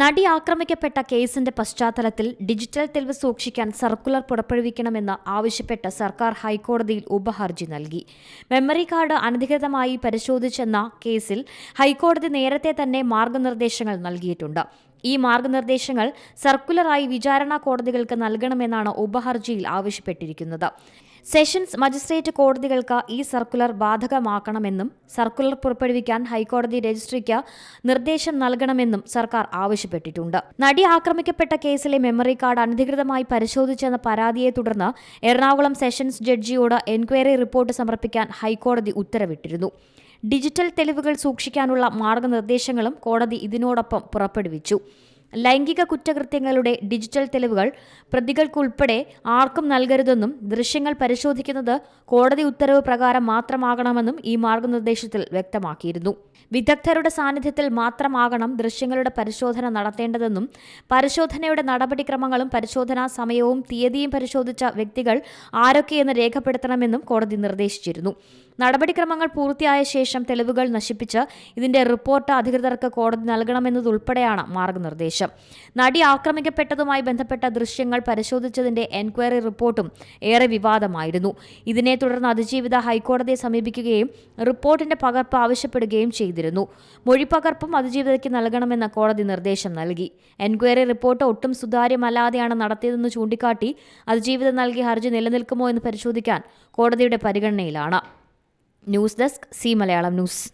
നടി ആക്രമിക്കപ്പെട്ട കേസിന്റെ പശ്ചാത്തലത്തിൽ ഡിജിറ്റൽ തെളിവ് സൂക്ഷിക്കാൻ സർക്കുലർ പുറപ്പെടുവിക്കണമെന്ന് ആവശ്യപ്പെട്ട് സർക്കാർ ഹൈക്കോടതിയിൽ ഉപഹർജി നൽകി. മെമ്മറി കാർഡ് അനധികൃതമായി പരിശോധിച്ചെന്ന കേസിൽ ഹൈക്കോടതി നേരത്തെ തന്നെ മാർഗനിർദ്ദേശങ്ങൾ നൽകിയിട്ടുണ്ട്. ഈ മാർഗനിർദ്ദേശങ്ങൾ സർക്കുലറായി വിചാരണ കോടതികൾക്ക് നൽകണമെന്നാണ് ഉപഹർജിയിൽ ആവശ്യപ്പെട്ടിരിക്കുന്നത്. സെഷൻസ് മജിസ്ട്രേറ്റ് കോടതികൾക്ക് ഈ സർക്കുലർ ബാധകമാക്കണമെന്നും സർക്കുലർ പുറപ്പെടുവിക്കാൻ ഹൈക്കോടതി രജിസ്ട്രിക്ക് നിർദ്ദേശം നൽകണമെന്നും സർക്കാർ ആവശ്യപ്പെട്ടിട്ടുണ്ട്. നടി ആക്രമിക്കപ്പെട്ട കേസിലെ മെമ്മറി കാർഡ് അനധികൃതമായി പരിശോധിച്ചെന്ന പരാതിയെ തുടർന്ന് എറണാകുളം സെഷൻസ് ജഡ്ജിയോട് എൻക്വയറി റിപ്പോർട്ട് സമർപ്പിക്കാൻ ഹൈക്കോടതി ഉത്തരവിട്ടിരുന്നു. ഡിജിറ്റൽ തെളിവുകൾ സൂക്ഷിക്കാനുള്ള മാർഗനിർദ്ദേശങ്ങളും കോടതി ഇതിനോടൊപ്പം പുറപ്പെടുവിച്ചു. ലൈംഗിക കുറ്റകൃത്യങ്ങളുടെ ഡിജിറ്റൽ തെളിവുകൾ പ്രതികൾക്കുൾപ്പെടെ ആർക്കും നൽകരുതെന്നും ദൃശ്യങ്ങൾ പരിശോധിക്കുന്നത് കോടതി ഉത്തരവ് പ്രകാരം മാത്രമാകണമെന്നും ഈ മാർഗനിർദ്ദേശത്തിൽ വ്യക്തമാക്കിയിരുന്നു. വിദഗ്ധരുടെ സാന്നിധ്യത്തിൽ മാത്രമാകണം ദൃശ്യങ്ങളുടെ പരിശോധന നടത്തേണ്ടതെന്നും പരിശോധനയുടെ നടപടിക്രമങ്ങളും പരിശോധനാ സമയവും തീയതിയും പരിശോധിച്ച വ്യക്തികൾ ആരൊക്കെയെന്ന് രേഖപ്പെടുത്തണമെന്നും കോടതി നിർദ്ദേശിച്ചിരുന്നു. നടപടിക്രമങ്ങൾ പൂർത്തിയായ ശേഷം തെളിവുകൾ നശിപ്പിച്ച് ഇതിന്റെ റിപ്പോർട്ട് അധികൃതർക്ക് കോടതി നൽകണമെന്നതുൾപ്പെടെയാണ് മാർഗനിർദ്ദേശം. നടി ആക്രമിക്കപ്പെട്ടതുമായി ബന്ധപ്പെട്ട ദൃശ്യങ്ങൾ പരിശോധിച്ചതിന്റെ എൻക്വയറി റിപ്പോർട്ടും ഏറെ വിവാദമായിരുന്നു. ഇതിനെ തുടർന്ന് അതിജീവിത ഹൈക്കോടതിയെ സമീപിക്കുകയും റിപ്പോർട്ടിന്റെ പകർപ്പ് ആവശ്യപ്പെടുകയും ചെയ്തിരുന്നു. മൊഴിപ്പകർപ്പും അതിജീവിതയ്ക്ക് നൽകണമെന്ന കോടതി നിർദ്ദേശം നൽകി. എൻക്വയറി റിപ്പോർട്ട് ഒട്ടും സുതാര്യമല്ലാതെയാണ് നടത്തിയതെന്ന് ചൂണ്ടിക്കാട്ടി അതിജീവിത നൽകിയ ഹർജി നിലനിൽക്കുമോ എന്ന് പരിശോധിക്കാൻ കോടതിയുടെ പരിഗണനയിലാണ്. News desk C Malayalam news.